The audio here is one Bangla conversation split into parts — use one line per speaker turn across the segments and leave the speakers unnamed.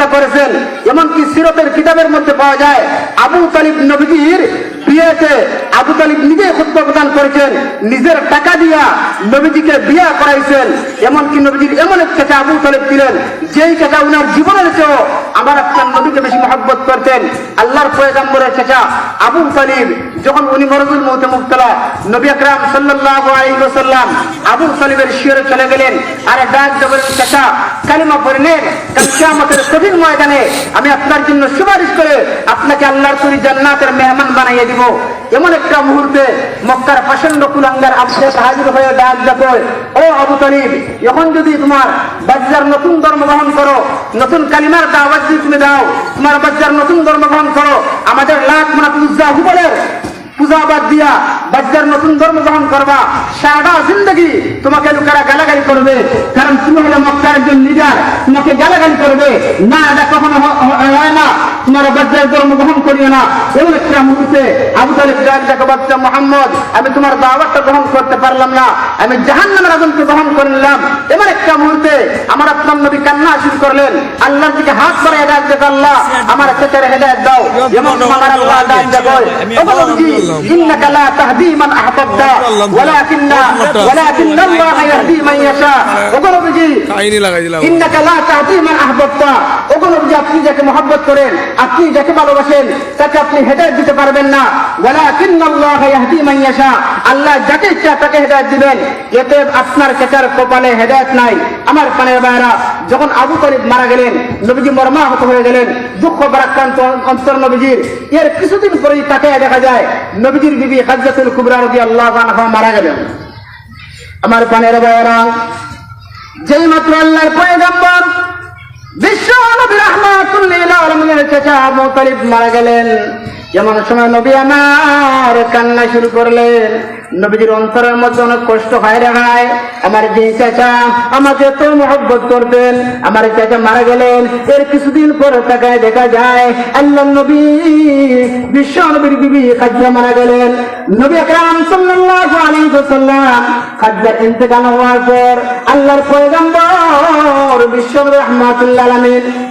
সহযোগিতা করেছেন এমনকি সিরতের কিতাবের মধ্যে পাওয়া যায় আবু তালিব নবীজির বিয়েতে আবু তালিব নিজে খুতবা প্রদান করেছেন, নিজের টাকা দিয়া নবীজিকে বিয়া করাইছেন। এমনকি নবীজির এমন এক আবু তালিব ছিলেন, যেই উনার জীবনের চেয়েও আমার আপনার নবীকে বেশি মহব্বত করতেন। আল্লাহর চাচা আবু তালিব, যখন উনি মরজুল মুক্তলা নবী আকরাম আবু তালিবের শিয়রে চলে গেলেন, আর ডাক চাচা, কালিমা পড়ে নেন, কাল কঠিন ময়দানে আমি আপনার জন্য সুপারিশ করে আপনাকে আল্লাহর তৈরি জান্নাতের মেহমান বানাইয়ে দিব। এমন একটা মুহূর্তে মক্কার প্রচণ্ড কুলাঙ্গার আবশেষ হাজির হয়ে ডাক দেখো ও আবু তালিব, এখন যদি তোমার বাচ্চার নতুন ধর্ম গ্রহণ করো, নতুন কালিমার দাওয়াত যদি তুমি দাও, তোমার বাচ্চার নতুন ধর্ম গ্রহণ করো, আমাদের লাখ মানাত উজ্জা হুবলের পূজা বাদ দিয়া বাচ্চার নতুন ধর্ম গ্রহণ করবা সারাটা জিন্দগি তোমাকে লোকেরা গালাগালি করবে। কারণ তুমি হলে মক্কার একজন লিডার তোমাকে গালাগালি করবে। না এটা কখনো হয় না। তোমার বাচ্চার ধর্ম গ্রহণ করিও না। এমন একটা মুহূর্তে আবু তালিব ডাক দেখো বাচ্চা মোহাম্মদ আমি তোমার দাওয়াতটা গ্রহণ করতে পারলাম না। আমি জাহান নামের আগুনকে গ্রহণ করে নিলাম। এমন একটা মুহূর্তে আমার আপনার নবী কান্না শুরু করলেন। আল্লাহর দিকে হাত বাড়ায় ডাক দেখো আল্লাহ আমার চেচারে হেদায়ত দাও। এমন আমার আল্লাহ নবীজি إنك لا تهدي من أحببت ولكن ولكن الله يهدي من يشاء ওগো নবীজি
কাহিনী লাগাই দিলাম
ইন্নাকা লা তাহদি মান আহবাবতা ওগো নবীজি আপনি যাকে মহব্বত করেন আপনি যাকে ভালোবাসেন তাকে আপনি হেদায়েত দিতে পারবেন না ওয়ালাকিন আল্লাহ ইয়াহদি মান ইয়াশা আল্লাহ যাকে ইচ্ছা তাকে হেদায়েত দিবেন এতে আপনার কেচার কপালে হেদায়েত নাই আমার পানের বাইরা যখন আবু তালিব মারা গেলেন নবীজি মর্মাহত হয়ে গেলেন দুঃখ বারাক্রান্ত অন্তর নবীজির এর কিছুদিন পরেই তাকে দেখা যায় নবীজির বিবি হাজরাতুল কুবরা রাদিয়াল্লাহু আনহা মারা গেলেন। আমার পানের বাইরা যেই মাত্র আল্লাহর পয়গম্বর বিশ্ব নবী রহমাতুল্লিল আলমিনের চাচা আবু তালিব মারা গেলেন। যেমন সময় নবী আমার কান্না শুরু করলেন। নবীজির অন্তরের মধ্যে অনেক কষ্ট হয় রে ভাই। আমার যে চাচা আমাকে তো মহব্বত করতেন, আমার চাচা মারা গেলেন। এর কিছুদিন পর তাকায় দেখা যায় আল্লাহ নবী বিশ্ব নবীর বিবি খাদ্যা মারা গেলেন।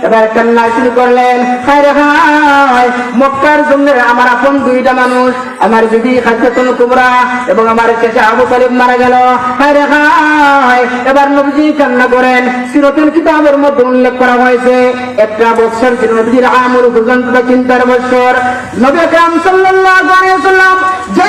এবার আমার আপন দুইটা মানুষ, আমার খাদ্যাতুল কুবরা এবং আমার চেচা আবু তালিব মারা গেল এবার নবীজি কান্না করেন, সিরতুল কিতাবের মধ্যে উল্লেখ করা হয়েছে, একটা বৎসর ছিল নবীজির চিন্তার বৎসর, নবী আকরাম সাল্লাল্লাহু আলাইহি ওয়াসাল্লাম যেই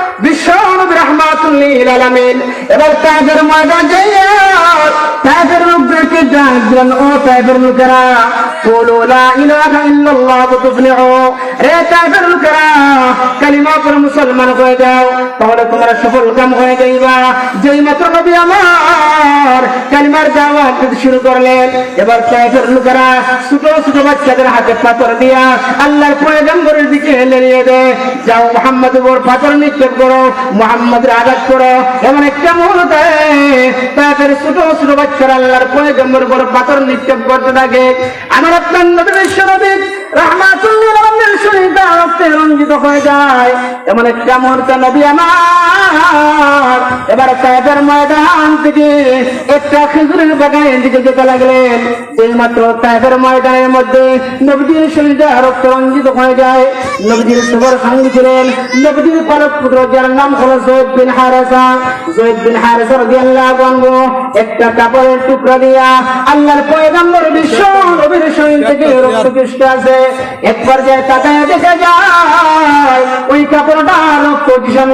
বিশ্ব নবী রহমাতুল্লিল আলামিন। এবার তাদের ময়দান যাইয়া তাদের লোকদেরকে ডাক ও তাদের লোকেরা বলো লা ইলাহা ইল্লাল্লাহ তুফলিহু। রে তাদের লোকেরা, কালিমা পড়ে মুসলমান হয়ে যাও, তাহলে তোমরা সফল কাম হয়ে যাইবা। যেই মাত্র নবী আমার কালিমার দাওয়াত শুরু করলেন, এবার তাদের লোকেরা ছোট ছোট বাচ্চাদের হাতে পাথর দিয়া আল্লাহর পয়গম্বরের দিকে যাও মোহাম্মদ পাথর নিক্ষেপ মোহাম্মদের আঘাত করো। এমন একটা মুহূর্তে তাদের ছোট ছোট বাচ্চারা আল্লাহর পয়গম্বর উপর পাথর নিক্ষেপ করতে থাকে। আমার আপনার নবী বিশ্বনবী রঞ্জিত হয়ে যায়। এমন একটা মুহূর্তে নবী একটা খেজুরের বাগানের দিকে যেতে লাগলেন। যেই মাত্র ময়দানের মধ্যে নবীজির শরীরটা রক্ত রঞ্জিত হয়ে যায়। নবীজির সুবর সঙ্গী ছিলেন নবীজির নাম হলো বিন হারেসা। জয়েদ বিন হারেসা রাদিয়াল্লাহু একটা কাপড়ের টুকরা দিয়া আল্লাহর পয়গম্বর বিশ্ব নবীর শরীর থেকে রক্ত আছে। এক পর্যায়ে তাকায় দেখে যায়, ওই কাপড়টা রক্ত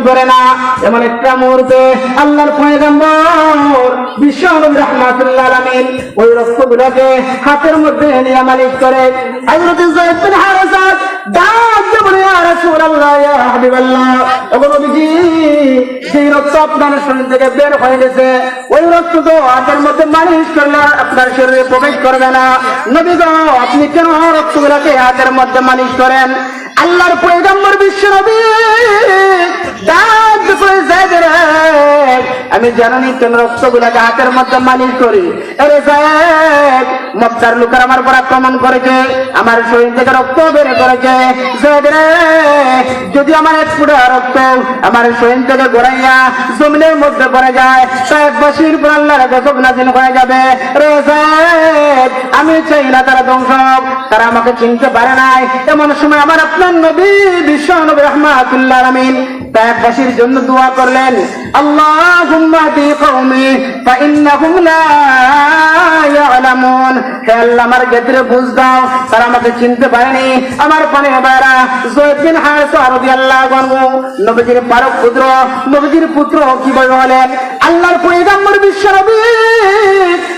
করে না। এমন একটা মুহূর্তে আল্লাহর পয়গম্বর বিশ্ব রহমাতুল্লাহ আলমিন ওই রক্তগুলোকে হাতের মধ্যে নিয়ে মালিশ করে হযরত যায়েদ বিন হারেসা ডাক রক্ত শরীর থেকে বের হয়ে গেছে, ওই রক্ত তো হাতের মধ্যে মালিশ করলে আপনার শরীরে প্রবেশ করবে না। আপনি কেন রক্তগুলোকে হাতের মধ্যে মালিশ করেন? আল্লাহর পয়গাম্বর বিশ্ব নবী। আমি জানি তুমি রক্তগুলাকে হাতের মধ্যে মালিশ করি। আরে জায়েদ লোকের আমার উপর আক্রমণ করেছে, আমার শরীর থেকে রক্ত বের করেছে। যদি আমার এক ফুটা রক্ত আমার শরীর থেকে গড়াইয়া জমিনের মধ্যে পড়ে যায়, সাহেব বাসির আল্লাহর গজব নাজিল হয়ে যাবে। রে জায়েদ আমি চাই না তারা ধ্বংস। তারা আমাকে চিনতে পারে নাই। এমন সময় আমার আপনার নবী বিশ্ব নবী রহমাতুল্লাহ আমিন তায়াবাসীর জন্য দোয়া করলেন, আল্লাহুম্মা কওমি লা ইয়ালামুন। হে আল্লাহ, আমার গেদরে বুঝ দাও, তারা আমাকে চিনতে পারেনি। আমার পানে বাইরা জয়েদ বিন হারিসা রাদিয়াল্লাহু আনহু, নবীজির পারক পুত্র, নবীজির পুত্র কীভাবে হলেন? আল্লাহর পয়গম্বর বিশ্ব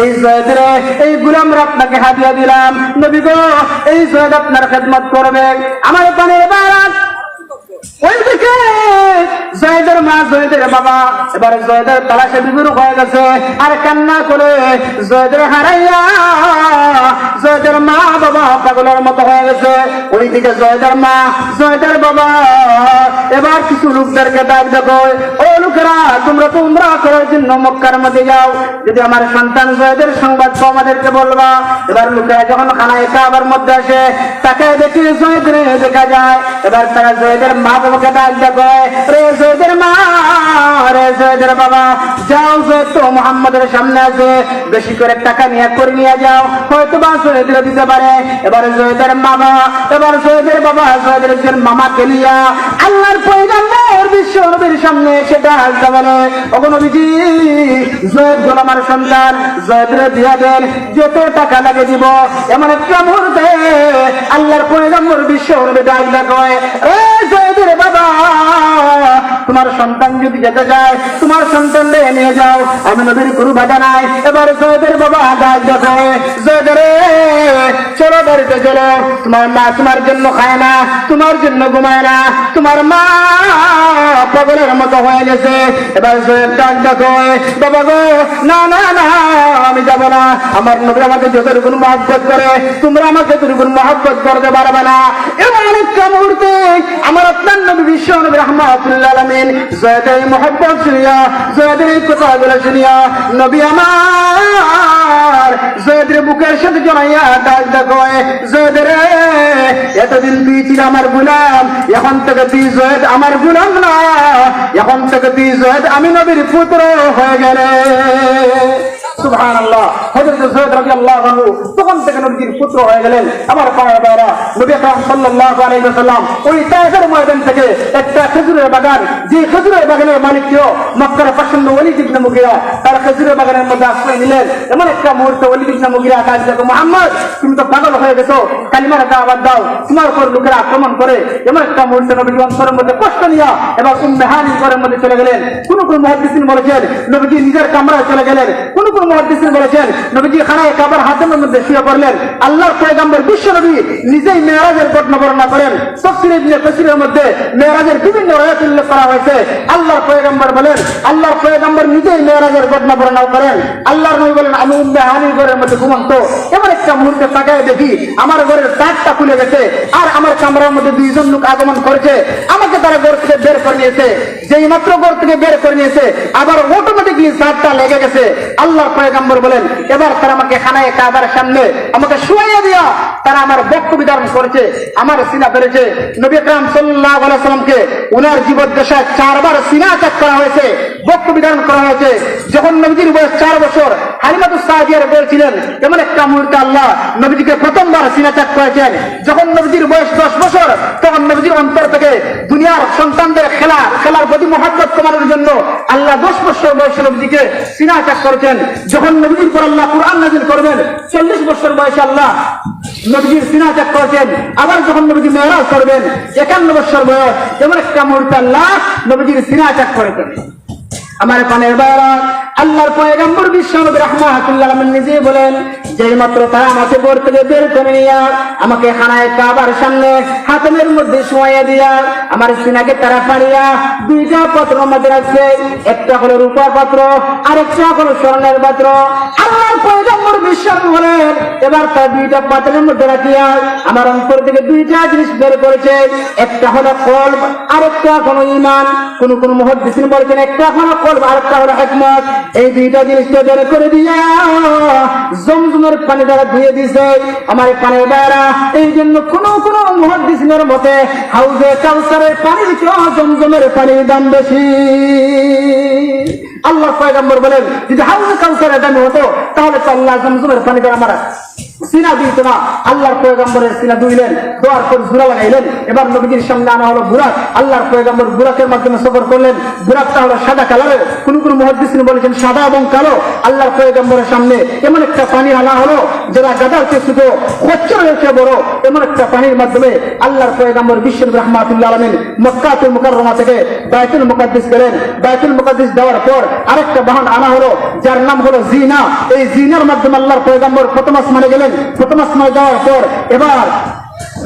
এই জয়েদের এই গুলামরা আপনাকে হাদিয়া দিলাম। নবী গো, এই জয়েদ আপনার খেদমত করবে। আমার ওইদিকে জয়দের মা বাবা, এবার তালাশে হয়ে গেছে। আর কান্না করে হারাইয়া মা, বাবা পাগলের মতো হয়ে গেছে। মা, জয়দের বাবা, এবার কিছু লোকদেরকে ডাক দেখো। ও লোকেরা, তোমরা তো উমরা করার জন্য মক্কার মধ্যে যাও। যদি আমার সন্তান জয়দের সংবাদ পাও আমাদেরকে বলবা, এবার লোকেরা যখন খানায় কাবার মধ্যে আসে, তাকে দেখি জয়দের দেখা যায়। এবার তারা জয়দের মা বাবাকে ডাক দেখো রে জয়দের মা, রে জয়দের বাবা, যাও জয় তো মোহাম্মদের সামনে আছে বেশি করে টাকা নিয়ে করে নিয়ে যাও। হয়তো বা জয়দের দিতে পারে। এবার জয়দের মামা, এবার জয়দের বাবা, জয়দের মামাকে নিয়া আল্লাহর পয়গাম্বর বিশ্ব নবীর সামনে সেটা আসতে বলে অগনবীজি জয়েদ হল আমার সন্তান, জয়দের দিয়া দেন, যত টাকা লাগে দিব। এমন একটা মুহূর্তে আল্লাহর পয়গাম্বর বিশ্ব ডাক ডাক দেখো এ জয়দের বাবা তোমার সন্তান যদি যেতে চায় তোমার সন্তান নিয়ে যাও। আমি নবীর কোনো বাধা নাই এবার জয়দের বাবা ডাক দেখো জয়দের চলো বাড়িতে চলো। তোমার মা তোমার জন্য খায় না, তোমার জন্য ঘুমায় না। তোমার মা পাগলের মতো হয়ে গেছে। এবার জয়ের ডাক দেখো, বাবা গো, না না না, আমি যাব না। আমার নবী আমাকে যতটুকু মহব্বত করে, তোমরা আমাকে যতটুকু মহব্বত করতে পারবে না। এমন একটা মুহূর্তে আমার আপনার নবী বিশ্ব নবী রহমাতুল্লাহ আলমিন জয়দের মহব্বত শুনিয়া জয়দের কথাগুলো শুনিয়া, নবী আমার জয়দের বুকের সাথে জড়াইয়া ডাক দেখো জয়দের এতদিন তুই ছিল আমার গুলাম, এখন থেকে তুই জয়েদ আমার গুলাম না। এখন থেকে তুই জয়েদ আমি নবীর পুত্র হয়ে গেলে। তুমি তো পাগল হয়ে গেছো, কালিমার দাওয়াত দাও, তোমার উপর লোকেরা আক্রমণ করে। এমন একটা মুহূর্তে নবী মধ্যে কষ্ট নিয়া এবার উম্মেহানি ঘরের মধ্যে চলে গেলেন। কোন কোন মহাদিসিন বলেছেন, নবীজি নিজের কামরায় চলে গেলেন। কোন মহাদিসিন বলেছেন, নবীজি খানায় কাবার হাতের মধ্যে শুয়ে পড়লেন। আল্লাহর পয়গাম্বর বিশ্ব নবী নিজেই মেয়েরাজের ঘটনা বর্ণনা করেন। তফসির ইবনে কাসিরের মধ্যে মেয়েরাজের বিভিন্ন রায়াত উল্লেখ করা হয়েছে। আল্লাহর পয়গাম্বর বলেন, আল্লাহর পয়গাম্বর নিজেই মেয়েরাজের ঘটনা বর্ণনা করেন। আল্লাহর নবী বলেন, আমি উম্মেহানির ঘরের মধ্যে ঘুমন্ত। এমন একটা মুহূর্তে তাকায় দেখি, আমার ঘরের তাকটা খুলে গেছে আর আমার কামরার মধ্যে দুইজন লোক আগমন করেছে। আমাকে তারা ঘর থেকে বের করে নিয়েছে। যেই মাত্র ঘর থেকে বের করে নিয়েছে, আবার অটোমেটিকলি সাতটা লেগে গেছে। আল্লাহর পয়গাম্বর বলেন, এবার তারা আমাকে খানায় কাবার সামনে, আমাকে শুয়াইয়া দিয়া তারা আমার বক্ষ বিধারণ করেছে, আমার সিনা পেরেছে নবী আকরাম আলাইহি সাল্লামকে উনার জীবদ্দশায় চারবার সিনা চাক করা হয়েছে, বক্ষ বিধারণ করা হয়েছে। যখন নবীজির বয়স চার বছর, হালিমাতুস সাদিয়ার বলছিলেন এমন একটা মুহূর্তে আল্লাহ নবীজিকে প্রথমবার সিনা চাক করেছেন। যখন নবীজির বয়স দশ বছর, তখন নবীজির অন্তর থেকে দুনিয়ার সন্তানদের খেলা, খেলার প্রতি মহাব্বত কমানোর জন্য আল্লাহ দশ বছর বয়সে নবীজিকে সিনা চাক করেছেন। যখন নবীজির পর আল্লাহ কোরআন নাজিল করবেন, চল্লিশ বছর বয়সে আল্লাহ নবীজির সিনা ত্যাগ করেছেন, আবার যখন নবীজি মেয়েরাজ করবেন, একান্ন বছর বয়স, এমন একটা মুহূর্তে আল্লাহ নবীজির সিনা ত্যাগ করেছেন। আমার পানের বাইরা আল্লাহর পয়গাম্বর বিশ্বনবী রহমা আলামিন নিজে বলেন যে মাত্র তারা আমাকে বোর থেকে বের করে নিয়া আমাকে খানায় কাবার সামনে, হাতমের মধ্যে শোয়া দিয়া আমার সিনাকে তারা পাড়িয়া দুইটা পাত্র মধ্যে রাখছে একটা হলো রূপার পাত্র, আরেকটা হলো স্বর্ণের পাত্র। আল্লাহর পয়গম্বর বিশ্বাস বলেন এবার তার দুইটা পাত্রের মধ্যে রাখিয়া আমার অন্তর থেকে দুইটা জিনিস বের করেছে। একটা হলো কলব, আরেকটা হলো ইমান কোন কোন মুহদ্দিসিন বলেছেন, একটা হলো কলব, আরেকটা হলো হিকমত। এই দুইটা জিনিসটা বের করে দিয়া জমজমের পানি দ্বারা ধুয়ে দিছে। আমার পানির দ্বারা এই জন্য কোন কোন মুহদ্দিসিনের মতে হাউজে কাউসারের পানির চেয়ে জমজমের পানির দাম বেশি। আল্লাহ পয়গম্বর বলেন, যদি হাউজে কাউসারের দাম হতো, তাহলে তো আল্লাহ জমজমের পানি দ্বারা আমার সিনা দিত না। আল্লাহর পয়গম্বরের সিনা দুইলেন দোয়ার পর জুরা লাগাইলেন এবার নবীজির সামনে আনা হলো বুরাক আল্লাহর পয়গম্বর বুরাকের মাধ্যমে সফর করলেন। বুরাকটা হলো সাদা কালারের। কোন কোন মহাদিসিন বলেছেন সাদা এবং কালো। আল্লাহর পয়গম্বরের সামনে এমন একটা পানি আনা হলো যারা গাদার চেয়ে ছোট, খচ্চরের চেয়ে বড়। এমন একটা পানির মাধ্যমে আল্লাহর পয়গম্বর বিশ্ব রহমাতুল্লাহ আলমিন মক্কাতুল মুকাররমা থেকে বায়তুল মুকাদ্দিস গেলেন। বায়তুল মুকাদ্দিস দেওয়ার পর আরেকটা বাহন আনা হলো, যার নাম হলো জিনা। এই জিনার মাধ্যমে আল্লাহর পয়গম্বর প্রথম আসমানে গেলেন। প্রথম আসমানে যাওয়ার পর এবার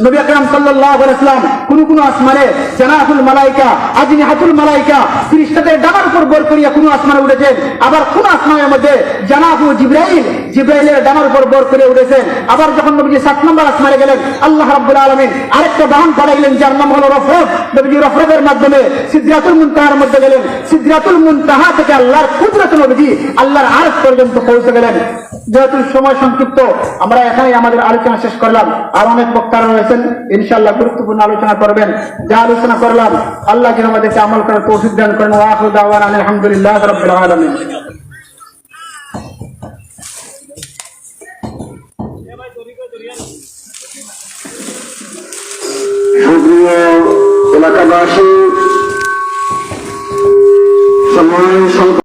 নবী আকরাম সাল্লাল্লাহু আলাইহি ওয়াসাল্লাম কোন কোন আসমানে জানাতুল মালাইকা, আজনিহাতুল মালাইকা ফেরেশতাদের ডানার উপর বর করিয়া কোন আসমানে উঠেছেন। আবার কোন আসমানের মধ্যে জানাতু জিবরাইল, জিবরাইলের ডানার উপর বর করে উঠেছেন। আবার যখন নবীজি সাত নম্বর আসমানে গেলেন, আল্লাহ রাব্বুল আলামিন আরেকটা বাহন পাঠাইলেন, যার নাম হলো রফরফ। নবীজি রফরফের মাধ্যমে সিদরাতুল মুনতাহার মধ্যে গেলেন। সিদরাতুল মুনতাহা থেকে আল্লাহর কুদরত নবীজি আল্লাহর আরশ পর্যন্ত পৌঁছে গেলেন। যেহেতু সময় সংক্ষিপ্ত, আমরা এখানেই আমাদের আলোচনা শেষ করলাম। আর অনেক বক্তারা রয়েছেন, ইনশাআল্লাহ গুরুত্বপূর্ণ আলোচনা করবেন। যা আলোচনা করলাম, আল্লাহ যেন আমাদেরকে আমল করার তৌফিক দান করেন আলহামদুলিল্লাহ আলামিন।
এলাকাবাসী সময়